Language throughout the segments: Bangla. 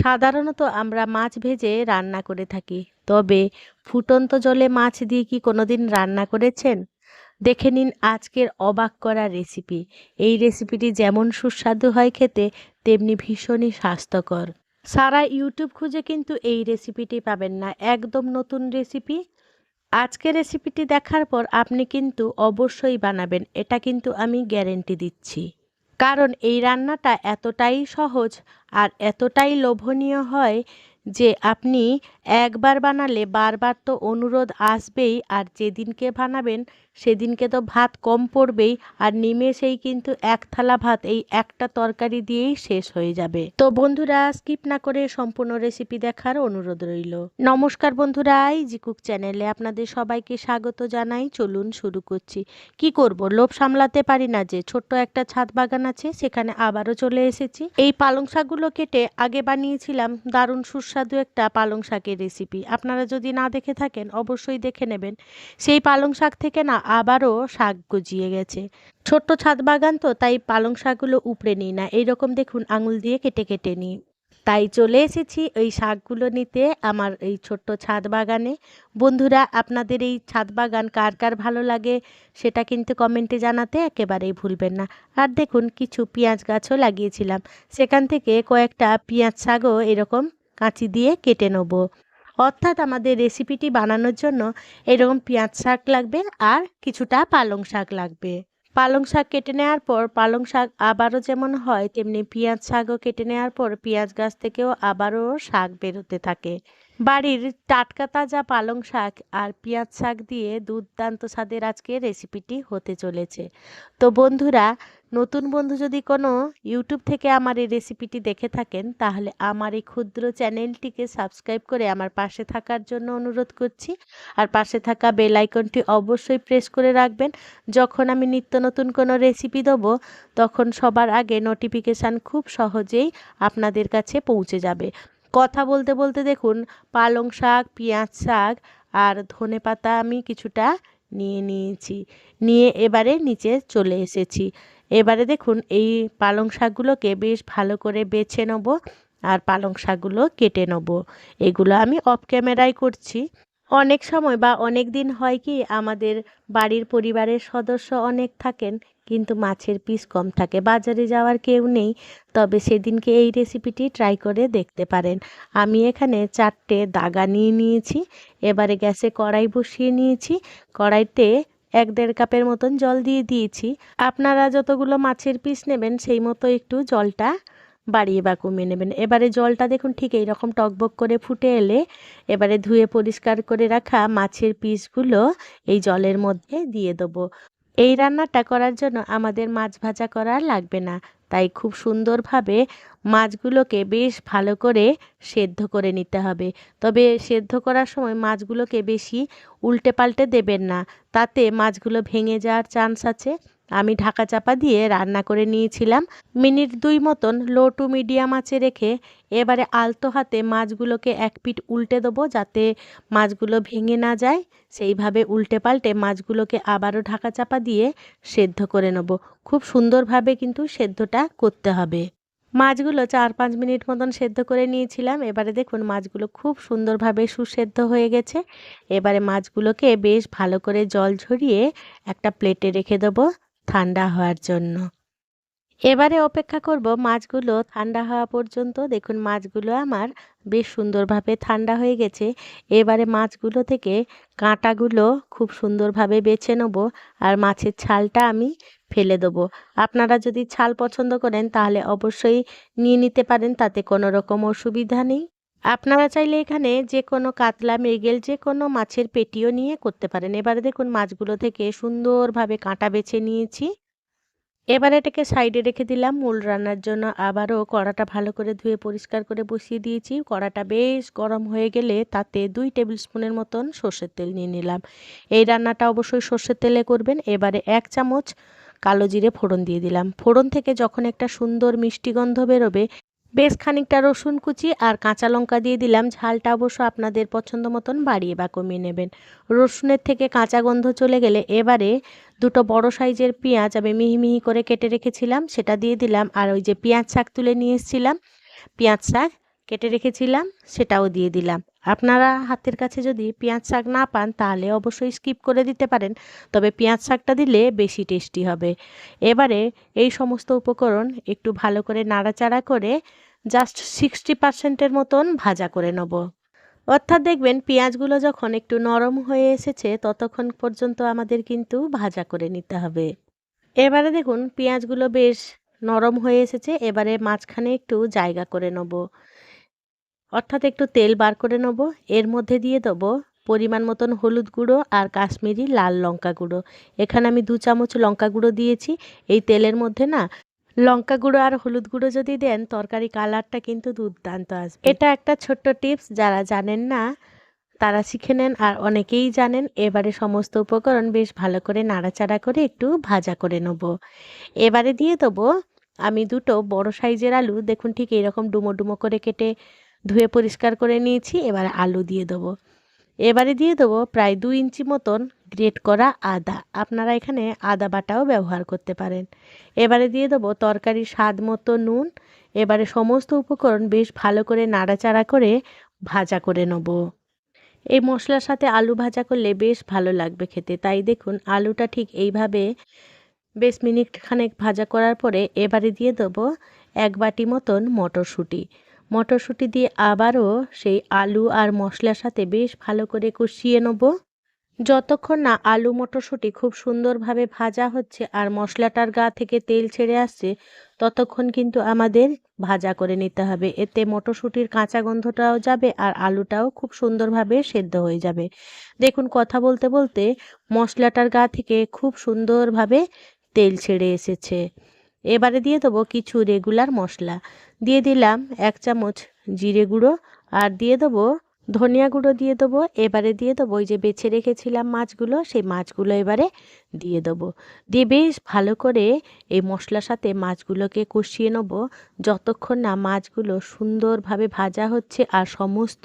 সাধারণত আমরা মাছ ভেজে রান্না করে থাকি। তবে ফুটন্ত জলে মাছ দিয়ে কি কোনোদিন রান্না করেছেন? দেখে নিন আজকের অবাক করা রেসিপি। এই রেসিপিটি যেমন সুস্বাদু হয় খেতে, তেমনি ভীষণই স্বাস্থ্যকর। সারা ইউটিউব খুঁজে কিন্তু এই রেসিপিটি পাবেন না, একদম নতুন রেসিপি। আজকের রেসিপিটি দেখার পর আপনি কিন্তু অবশ্যই বানাবেন, এটা কিন্তু আমি গ্যারেন্টি দিচ্ছি। কারণ এই রান্নাটা এতটাই সহজ আর এতটাই লোভনীয় হয় যে আপনি একবার বানালে বারবার তো অনুরোধ আসবেই, আর যেদিনকে বানাবেন সেদিনকে তো ভাত কম পড়বেই, আর নিমেষেই কিন্তু এক থালা ভাত এই একটা তরকারি দিয়েই শেষ হয়ে যাবে। তো বন্ধুরা, স্কিপ না করে সম্পূর্ণ রেসিপি দেখার অনুরোধ রইল। নমস্কার বন্ধুরা জি কুক চ্যানেলে আপনাদের সবাইকে স্বাগত জানাই। চলুন শুরু করছি। কি করব? লোভ সামলাতে পারি না যে, ছোট্ট একটা ছাদ বাগান আছে, সেখানে আবারও চলে এসেছি। এই পালং শাকগুলো কেটে আগে বানিয়েছিলাম। দারুণ সুস্বাদু একটা পালং শাকের রেসিপি আপনারা যদি না দেখে থাকেন, অবশ্যই দেখে নেবেন। সেই পালং শাক থেকে না আবারও শাক গজিয়ে গেছে। ছোট্ট ছাদ বাগান তো, তাই পালং শাকগুলো উপড়ে নিই না। এইরকম দেখুন, আঙুল দিয়ে কেটে কেটে নিই। তাই চলে এসেছি ওই শাকগুলো নিতে আমার এই ছোট্ট ছাদ বাগানে। বন্ধুরা, আপনাদের এই ছাদ বাগান কার কার ভালো লাগে, সেটা কিন্তু কমেন্টে জানাতে একেবারেই ভুলবেন না। আর দেখুন, কিছু পেঁয়াজ গাছও লাগিয়েছিলাম। সেখান থেকে কয়েকটা পেঁয়াজ শাকও এরকম কাঁচি দিয়ে কেটে নেব। অর্থাৎ আমাদের রেসিপিটি বানানোর জন্য এরকম পেঁয়াজ শাক লাগবে আর কিছুটা পালং শাক লাগবে। পালং শাক কেটে নেওয়ার পর পালং শাক আবারও যেমন হয়, তেমনি পেঁয়াজ শাকও কেটে নেওয়ার পর পেঁয়াজ গাছ থেকেও আবারও শাক বেরোতে থাকে। বাড়ির টাটকা তাজা পালং শাক আর পেঁয়াজ শাক দিয়ে দুর্দান্ত স্বাদের আজকে রেসিপিটি হতে চলেছে। তো বন্ধুরা নতুন বন্ধু যদি কোনো ইউটিউব থেকে আমার এই রেসিপিটি দেখে থাকেন, তাহলে আমার এই ক্ষুদ্র চ্যানেলটিকে সাবস্ক্রাইব করে আমার পাশে থাকার জন্য অনুরোধ করছি। আর পাশে থাকা বেল আইকনটি অবশ্যই প্রেস করে রাখবেন। যখন আমি নিত্য নতুন কোনো রেসিপি দেবো, তখন সবার আগে নোটিফিকেশান খুব সহজেই আপনাদের কাছে পৌঁছে যাবে। কথা বলতে বলতে দেখুন, পালং শাক, পেঁয়াজ শাক আর ধনে পাতা আমি কিছুটা নিয়ে নিয়েছি। নিয়ে এবারে নিচে চলে এসেছি। এবারে দেখুন, এই পালং শাকগুলোকে বেশ ভালো করে বেছে নেব আর পালং শাকগুলো কেটে নেব। এগুলো আমি অফ ক্যামেরায় করছি। অনেক সময় বা অনেক দিন হয় কি, আমাদের বাড়ির পরিবারের সদস্য অনেক থাকেন, কিন্তু মাছের পিস কম থাকে। বাজারে যাওয়ার কেউ নেই, তবে সেদিনকে এই রেসিপিটি ট্রাই করে দেখতে পারেন। আমি এখানে চারটে দাগা নিয়ে নিয়েছি, এবারে গ্যাসে কড়াই বসিয়ে নিয়েছি। কড়াইতে এক দেড় কাপের মতন জল দিয়ে দিয়েছি। আপনারা যতগুলো মাছের পিস নেবেন, সেই মতো একটু জলটা বাড়িয়ে বা কমিয়ে নেবেন। এবারে জলটা দেখুন ঠিক এই রকম টকবক করে ফুটে এলে এবারে ধুয়ে পরিষ্কার করে রাখা মাছের পিসগুলো এই জলের মধ্যে দিয়ে দেবো। এই রান্নাটা করার জন্য আমাদের মাছ ভাজা করা লাগবে না। তাই খুব সুন্দরভাবে মাছগুলোকে বেশ ভালো করে সেদ্ধ করে নিতে হবে। তবে সেদ্ধ করার সময় মাছগুলোকে বেশি উল্টে পাল্টে দেবেন না। তাতে মাছগুলো ভেঙে যাওয়ার চান্স আছে। আমি ঢাকা চাপা দিয়ে রান্না করে নিয়েছিলাম। মিনিট দুই মতন লো টু মিডিয়াম আঁচে রেখে এবারে আলতো হাতে মাছগুলোকে এক পিঠ উল্টে দেবো যাতে মাছগুলো ভেঙে না যায়। সেইভাবে উল্টে পাল্টে মাছগুলোকে আবারও ঢাকা চাপা দিয়ে সেদ্ধ করে নেব। খুব সুন্দরভাবে কিন্তু সেদ্ধটা করতে হবে। মাছগুলো চার পাঁচ মিনিট মতন সেদ্ধ করে নিয়েছিলাম। এবারে দেখুন মাছগুলো খুব সুন্দরভাবে সুসেদ্ধ হয়ে গেছে। এবারে মাছগুলোকে বেশ ভালো করে জল ঝরিয়ে একটা প্লেটে রেখে দেবো। ঠান্ডা হওয়ার জন্য। এবারে অপেক্ষা করব মাছগুলো ঠান্ডা হওয়া পর্যন্ত। দেখুন, মাছগুলো আমার বেশ সুন্দরভাবে ঠান্ডা হয়ে গেছে। এবারে মাছগুলো থেকে কাঁটাগুলো খুব সুন্দরভাবে বেছে নেব আর মাছের ছালটা আমি ফেলে দেবো। আপনারা যদি ছাল পছন্দ করেন তাহলে অবশ্যই নিয়ে নিতে পারেন, তাতে কোনো রকম অসুবিধা নেই। আপনারা চাইলে এখানে যে কোনো কাতলা, মৃগেল যে কোনো মাছের পেটিও নিয়ে করতে পারেন। এবারে দেখুন মাছগুলো থেকে সুন্দরভাবে কাঁটা বেছে নিয়েছি। এবার এটাকে সাইডে রেখে দিলাম মূল রান্নার জন্য। আবারও কড়াটা ভালো করে ধুয়ে পরিষ্কার করে বসিয়ে দিয়েছি। কড়াটা বেশ গরম হয়ে গেলে তাতে দুই টেবিল স্পুনের মতন সর্ষের তেল নিয়ে নিলাম। এই রান্নাটা অবশ্যই সর্ষের তেলে করবেন। এবারে এক চামচ কালো জিরে ফোড়ন দিয়ে দিলাম। ফোড়ন থেকে যখন একটা সুন্দর মিষ্টি গন্ধ বেরোবে বেশ খানিকটা রসুন কুচি আর কাঁচা লঙ্কা দিয়ে দিলাম। ঝালটা অবশ্য আপনাদের পছন্দ মতন বাড়িয়ে বা কমিয়ে নেবেন। রসুনের থেকে কাঁচা গন্ধ চলে গেলে এবারে দুটো বড় সাইজের পেঁয়াজ আমি মিহি মিহি করে কেটে রেখেছিলাম, সেটা দিয়ে দিলাম। আর ওই যে পেঁয়াজ শাক তুলে নিয়ে এসেছিলাম, পেঁয়াজ শাক কেটে রেখেছিলাম, সেটাও দিয়ে দিলাম। আপনারা হাতের কাছে যদি পেঁয়াজ শাক না পান, তাহলে অবশ্যই স্কিপ করে দিতে পারেন। তবে পেঁয়াজ শাকটা দিলে বেশি টেস্টি হবে। এবারে এই সমস্ত উপকরণ একটু ভালো করে নাড়াচাড়া করে জাস্ট সিক্সটি পার্সেন্টের মতন ভাজা করে নেব। অর্থাৎ দেখবেন পেঁয়াজগুলো যখন একটু নরম হয়ে এসেছে, ততক্ষণ পর্যন্ত আমাদের কিন্তু ভাজা করে নিতে হবে। এবারে দেখুন, পেঁয়াজগুলো বেশ নরম হয়ে এসেছে। এবারে মাঝখানে একটু জায়গা করে নেব। অর্থাৎ একটু তেল বার করে নেব। এর মধ্যে দিয়ে দেবো পরিমাণ মতন হলুদ গুঁড়ো আর কাশ্মীরি লাল লঙ্কা গুঁড়ো। এখানে আমি দু চামচ লঙ্কা গুঁড়ো দিয়েছি। এই তেলের মধ্যে না লঙ্কা গুঁড়ো আর হলুদ গুঁড়ো যদি দেন, তরকারি কালারটা কিন্তু দুর্দান্ত আসবে। এটা একটা ছোট্ট টিপস, যারা জানেন না তারা শিখে নেন আর অনেকেই জানেন। এবারে সমস্ত উপকরণ বেশ ভালো করে নাড়াচাড়া করে একটু ভাজা করে নেব। এবারে দিয়ে দেবো আমি দুটো বড় সাইজের আলু। দেখুন ঠিক এরকম ডুমো ডুমো করে কেটে ধুয়ে পরিষ্কার করে নিয়েছি, এবার আলু দিয়ে দেবো। এবারে দিয়ে দেবো প্রায় দু ইঞ্চি মতন গ্রেট করা আদা। আপনারা এখানে আদা বাটাও ব্যবহার করতে পারেন। এবারে দিয়ে দেবো তরকারি স্বাদ মতো নুন। এবারে সমস্ত উপকরণ বেশ ভালো করে নাড়াচাড়া করে ভাজা করে নেব। এই মশলার সাথে আলু ভাজা করলে বেশ ভালো লাগবে খেতে। তাই দেখুন, আলুটা ঠিক এইভাবে বেশ মিনিট খানেক ভাজা করার পরে এবারে দিয়ে দেবো এক বাটি মতন মটরশুঁটি। মটরশুঁটি দিয়ে আবারও সেই আলু আর মশলার সাথে বেশ ভালো করে কষিয়ে নেব। যতক্ষণ না আলু মটরশুঁটি খুব সুন্দরভাবে ভাজা হচ্ছে আর মশলাটার গা থেকে তেল ছেড়ে আসছে, ততক্ষণ কিন্তু আমাদের ভাজা করে নিতে হবে। এতে মটরশুঁটির কাঁচা গন্ধটাও যাবে আর আলুটাও খুব সুন্দরভাবে সেদ্ধ হয়ে যাবে। দেখুন, কথা বলতে বলতে মশলাটার গা থেকে খুব সুন্দরভাবে তেল ছেড়ে এসেছে। এবারে দিয়ে দেবো কিছু রেগুলার মশলা। দিয়ে দিলাম এক চামচ জিরে গুঁড়ো আর দিয়ে দেবো ধনিয়া গুঁড়ো দিয়ে দেবো, এবারে দিয়ে দেবো ওই যে বেছে রেখেছিলাম মাছগুলো, সেই মাছগুলো এবারে দিয়ে দেবো। দিয়ে বেশ ভালো করে এই মশলার সাথে মাছগুলোকে কষিয়ে নেব। যতক্ষণ না মাছগুলো সুন্দরভাবে ভাজা হচ্ছে আর সমস্ত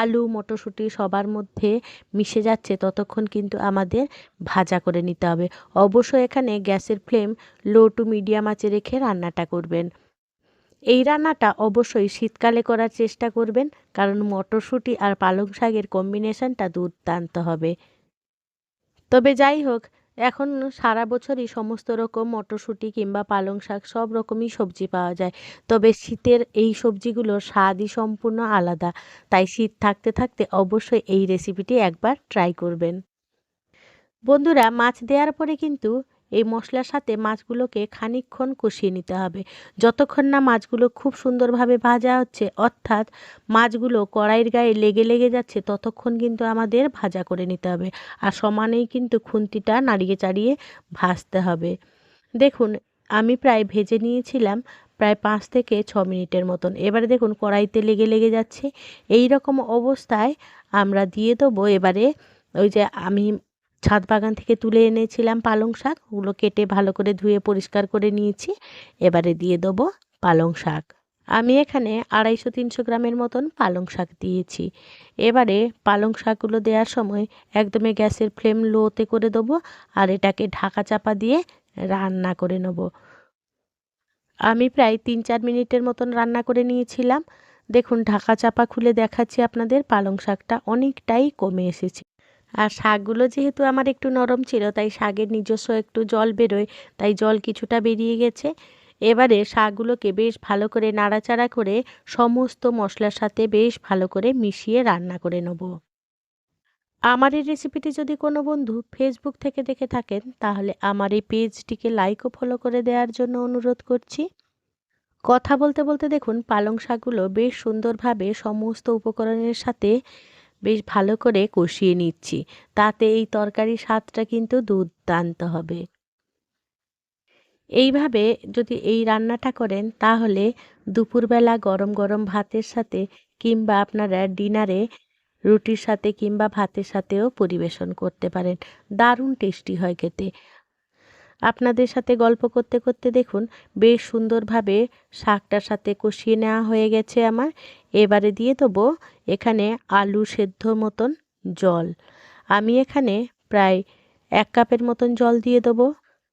আলু, মটরশুঁটি সবার মধ্যে মিশে যাচ্ছে, ততক্ষণ কিন্তু আমাদের ভাজা করে নিতে হবে। অবশ্যই এখানে গ্যাসের ফ্লেম লো টু মিডিয়াম আঁচে রেখে রান্নাটা করবেন। এই রান্নাটা অবশ্যই শীতকালে করার চেষ্টা করবেন, কারণ মটরশুঁটি আর পালং শাকের কম্বিনেশনটা দুর্দান্ত হবে। তবে যাই হোক, এখন সারা বছরই সমস্ত রকম মটরশুঁটি কিংবা পালং শাক সব রকমই সবজি পাওয়া যায়। তবে শীতের এই সবজিগুলোর স্বাদই সম্পূর্ণ আলাদা, তাই শীত থাকতে থাকতে অবশ্যই এই রেসিপিটি একবার ট্রাই করবেন। বন্ধুরা, মাছ দেওয়ার পরে কিন্তু এই মশলার সাথে মাছগুলোকে খানিকক্ষণ কষিয়ে নিতে হবে। যতক্ষণ না মাছগুলো খুব সুন্দরভাবে ভাজা হচ্ছে, অর্থাৎ মাছগুলো কড়াইয়ের গায়ে লেগে লেগে যাচ্ছে, ততক্ষণ কিন্তু আমাদের ভাজা করে নিতে হবে। আর সমানেই কিন্তু খুন্তিটা নাড়িয়ে চাড়িয়ে ভাজতে হবে। দেখুন, আমি প্রায় ভেজে নিয়েছিলাম প্রায় পাঁচ থেকে ছ মিনিটের মতন। এবারে দেখুন, কড়াইতে লেগে লেগে যাচ্ছে। এই রকম অবস্থায় আমরা দিয়ে দেবো। এবারে ওই যে আমি ছাদ বাগান থেকে তুলে এনেছিলাম পালং শাক। ওগুলো কেটে ভালো করে ধুয়ে পরিষ্কার করে নিয়েছি। এবারে দিয়ে দেবো পালং শাক। আমি এখানে আড়াইশো তিনশো গ্রামের মতন পালং শাক দিয়েছি। এবারে পালং শাকগুলো দেওয়ার সময় একদমই গ্যাসের ফ্লেম লোতে করে দেবো আর এটাকে ঢাকা চাপা দিয়ে রান্না করে নেব। আমি প্রায় তিন চার মিনিটের মতন রান্না করে নিয়েছিলাম। দেখুন, ঢাকা চাপা খুলে দেখাচ্ছি আপনাদের। পালং শাকটা অনেকটাই কমে এসেছে। আর শাকগুলো যেহেতু আমার একটু নরম ছিল, তাই শাকের নিজস্ব একটু জল বেরোয়, তাই জল কিছুটা বেরিয়ে গেছে। এবারে শাকগুলোকে বেশ ভালো করে নাড়াচাড়া করে সমস্ত মশলার সাথে বেশ ভালো করে মিশিয়ে রান্না করে নেব। আমার এই রেসিপিটি যদি কোনো বন্ধু ফেসবুক থেকে দেখে থাকেন, তাহলে আমার এই পেজটিকে লাইক ও ফলো করে দেওয়ার জন্য অনুরোধ করছি। কথা বলতে বলতে দেখুন, পালং শাকগুলো বেশ সুন্দরভাবে সমস্ত উপকরণের সাথে বেশ ভালো করে কষিয়ে নিচ্ছি। তাতে এই তরকারির স্বাদটা কিন্তু দুর্দান্ত হবে। এইভাবে যদি এই রান্নাটা করেন, তাহলে দুপুরবেলা গরম গরম ভাতের সাথে কিংবা আপনারা ডিনারে রুটির সাথে কিংবা ভাতের সাথেও পরিবেশন করতে পারেন। দারুণ টেস্টি হয় খেতে। আপনাদের সাথে গল্প করতে করতে দেখুন, বেশ সুন্দরভাবে শাকটার সাথে কষিয়ে নেওয়া হয়ে গেছে আমার। এবারে দিয়ে দেবো এখানে আলু সেদ্ধ মতন জল। আমি এখানে প্রায় এক কাপের মতন জল দিয়ে দেবো।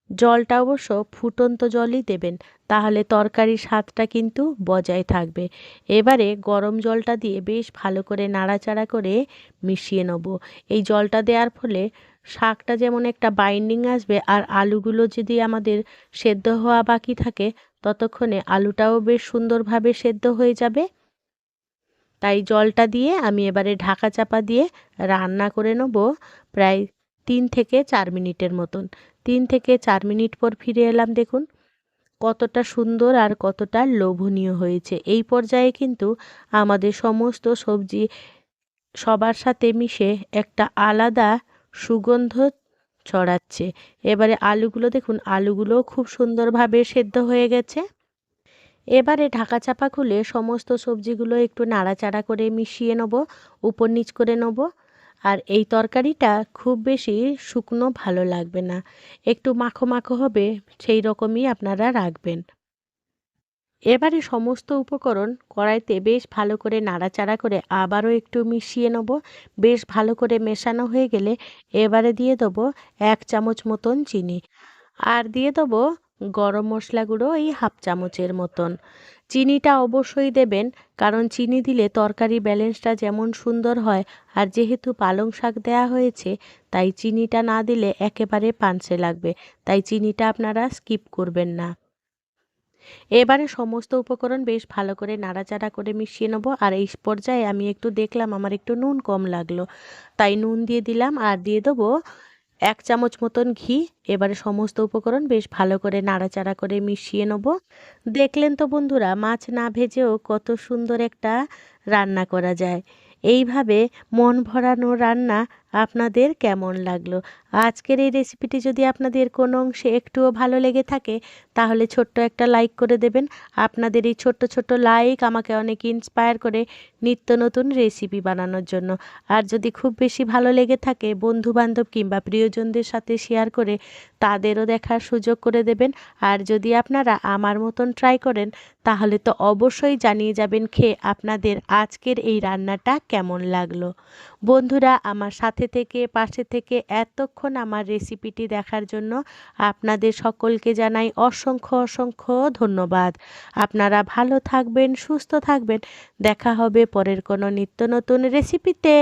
জলটা অবশ্য ফুটন্ত জলই দেবেন, তাহলে তরকারির স্বাদটা কিন্তু বজায় থাকবে। এবারে গরম জলটা দিয়ে বেশ ভালো করে নাড়াচাড়া করে মিশিয়ে নেব। এই জলটা দেওয়ার ফলে শাকটা যেমন একটা বাইন্ডিং আসবে আর আলুগুলো যদি আমাদের সেদ্ধ হওয়া বাকি থাকে, ততক্ষণে আলুটাও বেশ সুন্দরভাবে সেদ্ধ হয়ে যাবে। তাই জলটা দিয়ে আমি এবারে ঢাকা চাপা দিয়ে রান্না করে নেব প্রায় তিন থেকে চার মিনিটের মতন। তিন থেকে চার মিনিট পর ফিরে এলাম দেখুন, কতটা সুন্দর আর কতটা লোভনীয় হয়েছে। এই পর্যায়ে কিন্তু আমাদের সমস্ত সবজি সবার সাথে মিশে একটা আলাদা সুগন্ধ ছড়াচ্ছে। এবারে আলুগুলো দেখুন আলুগুলোও খুব সুন্দরভাবে সেদ্ধ হয়ে গেছে। এবারে ঢাকা চাপা খুলে সমস্ত সবজিগুলো একটু নাড়াচাড়া করে মিশিয়ে নেব, উপর নিচ করে নেব। আর এই তরকারিটা খুব বেশি শুকনো ভালো লাগবে না। একটু মাখো মাখো হবে, সেই রকমই আপনারা রাখবেন। এবারে সমস্ত উপকরণ কড়াইতে বেশ ভালো করে নাড়াচাড়া করে আবারও একটু মিশিয়ে নেব। বেশ ভালো করে মেশানো হয়ে গেলে এবারে দিয়ে দেবো এক চামচ মতন চিনি। আর দিয়ে দেবো গরম মশলা গুঁড়ো এই হাফ চামচের মতন। চিনিটা অবশ্যই দেবেন, কারণ চিনি দিলে তরকারি ব্যালেন্সটা যেমন সুন্দর হয় আর যেহেতু পালং শাক দেওয়া হয়েছে, তাই চিনিটা না দিলে একেবারে পানসে লাগবে। তাই চিনিটা আপনারা স্কিপ করবেন না। এবারে সমস্ত উপকরণ বেশ ভালো করে নাড়াচাড়া করে মিশিয়ে নেব। আর এই পর্যায়ে আমি একটু দেখলাম, আমার একটু নুন কম লাগল। তাই নুন দিয়ে দিলাম আর দিয়ে দেবো এক চামচ মতন ঘি। এবারে সমস্ত উপকরণ বেশ ভালো করে নাড়াচাড়া করে মিশিয়ে নেব। দেখলেন তো বন্ধুরা, মাছ না ভেজেও কত সুন্দর একটা রান্না করা যায়। এইভাবে মন ভরানো রান্না আপনাদের কেমন লাগল? আজকের এই রেসিপিটি যদি আপনাদের কোনো অংশে একটুও ভালো লেগে থাকে, তাহলে ছোট্ট একটা লাইক করে দেবেন। আপনাদের এই ছোট্ট ছোট্ট লাইক আমাকে অনেক ইন্সপায়ার করে নিত্য নতুন রেসিপি বানানোর জন্য। আর যদি খুব বেশি ভালো লেগে থাকে বন্ধু বান্ধব কিংবা প্রিয়জনদের সাথে শেয়ার করে, তাদেরও দেখার সুযোগ করে দেবেন। আর যদি আপনারা আমার মতন ট্রাই করেন, তাহলে তো অবশ্যই জানিয়ে যাবেন খেয়ে আপনাদের আজকের এই রান্নাটা কেমন লাগল। বন্ধুরা, আমার সাথে থেকে, পাশে থেকে এতক্ষণ আমার রেসিপিটি দেখার জন্য আপনাদের সকলকে জানাই অসংখ্য অসংখ্য ধন্যবাদ। আপনারা ভালো থাকবেন, সুস্থ থাকবেন। দেখা হবে পরের কোনো নিত্য নতুন রেসিপিতে।